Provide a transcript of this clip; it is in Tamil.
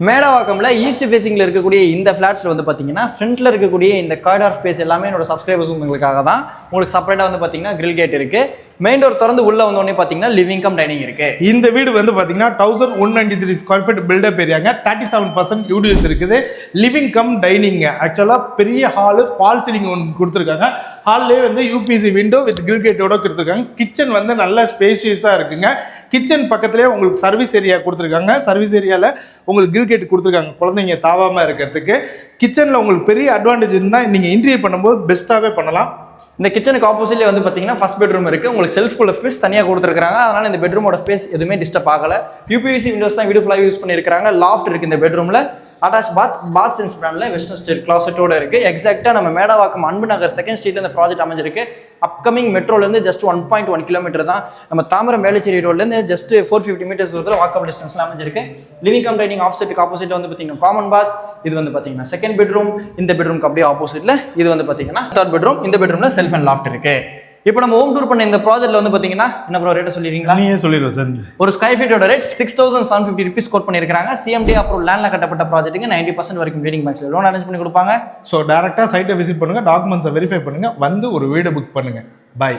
மேடவாக்கம்ல ஈஸ்ட் ஃபேஸிங்கில் இருக்கக்கூடிய இந்த ஃப்ளாட்ஸில் வந்து பார்த்தீங்கன்னா ஃப்ரண்ட்டில் இருக்கக்கூடிய இந்த கார்டர் ஸ்பேஸ் எல்லாமே என்னோட சப்ஸ்கிரைபர்ஸ் உங்களுக்காக தான் உங்களுக்கு செப்பரேட்டாக வந்து பார்த்தீங்கன்னா கிரில் கேட் இருக்குது மெயின் டோர் திறந்து உள்ள வந்த உடனே பாத்தீங்கன்னா லிவிங் கம் டைனிங் இருக்கு. இந்த வீடு வந்து பார்த்தீங்கன்னா thousand one ninety three square feet built-up ஏரியாங்க thirty seven percent UDS இருக்குது. லிவிங் கம் டைனிங் ஆக்சுவலாக பெரிய ஹாலு ஃபால் சீலிங் ஒன்று கொடுத்துருக்காங்க. ஹால்லே வந்து யூபிசி விண்டோ வித் கிரில்கேட்டோட கொடுத்துருக்காங்க. கிச்சன் வந்து நல்ல ஸ்பேஷியஸாக இருக்குங்க. கிச்சன் பக்கத்துலேயே உங்களுக்கு சர்வீஸ் ஏரியா கொடுத்துருக்காங்க. சர்வீஸ் ஏரியாவில் உங்களுக்கு கிரில்கேட் கொடுத்துருக்காங்க. குழந்தைங்க தாவாமல் இருக்கிறதுக்கு. கிச்சனில் உங்களுக்கு பெரிய அட்வான்டேஜ் இருந்தால் நீங்கள் இன்டீரியர் பண்ணும்போது பெஸ்ட்டாகவே பண்ணலாம். இந்த கிச்சனுக்கு ஆப்போசிட்லேயே வந்து பார்த்தீங்கன்னா ஃபஸ்ட் பெட்ரூம் இருக்குது உங்களுக்கு செல்ஃப்குள்ள ஸ்பேஸ் தனியாக கொடுத்துருக்காங்க அதனால் இந்த பெட்ரூமோட ஸ்பேஸ் எதுவுமே டிஸ்டர்ப் ஆகலை. யூபிவிசி விண்டோஸ் தான் வீடு ஃபுல்லாக யூஸ் பண்ணியிருக்காங்க லாஃப்ட் இருக்குது இந்த பெட்ரூமில் அட்டாச் பாத் பாத் சென்ஸ் பிராண்டில் வெஸ்டர்ன் ஸ்டேட் கிளாசட்டோட இருக்குது எக்ஸாக்டாக நம்ம மேடவாக்கம் அன்பு நகர் செகண்ட் ஸ்ட்ரீட் இந்த ப்ராஜெக்ட் அமைஞ்சிருக்கு. Upcoming மெட்ரோலேருந்து just one point one kilometre தான். நம்ம தாமரம் வேளச்சேரி ரோட்லேருந்து ஜஸ்ட் ஃபோர் ஃபிஃப்டி மீட்டர்ஸ் தூரத்தில் வாக்கப் டிஸ்டன்ஸில் அமைஞ்சிருக்கு. Living cum dining opposite opposite வந்து பார்த்தீங்கன்னா காமன் பாத் இது வந்து பாத்தீங்கன்னா செகண்ட் பெட்ரூம் இந்த பெட்ரூம்க்கு அப்படியே ஆப்போசிட்ல இது வந்து பாத்தீங்கன்னா தேர்ட் பெட்ரூம் இந்த பெட்ரூம்ல செல்ஃப் அண்ட் லாஃப்ட் இருக்கு. இப்போ நம்ம ஹோம் டூர் பண்ண இந்த ப்ராஜெக்ட்ல வந்து பாத்தீங்கன்னா என்ன ப்ரோ ரேட்டை சொல்லிடுறீங்களா? நீயே சொல்லிடுவோம் சார் ஒரு square ஃபீட்டோட rate six thousand seven fifty rupees quote பண்ணியிருக்காங்க சிஎம்டி அப்புறம் லேண்ட்ல கட்டப்பட்ட ப்ராஜெக்ட்டுக்கு நைன்டி பர்சன்ட் வரைக்கும் ரீடிங் பேங்க்ஸ்ல லோன் அரேஞ்ச் பண்ணி கொடுப்பாங்க. ஸோ டேரெக்டாக சைட்டை விசிட் பண்ணுங்கள் டாக்குமெண்ட்ஸை வெரிஃபை பண்ணுங்கள் வந்து ஒரு வீடு புக் பண்ணுங்கள் பை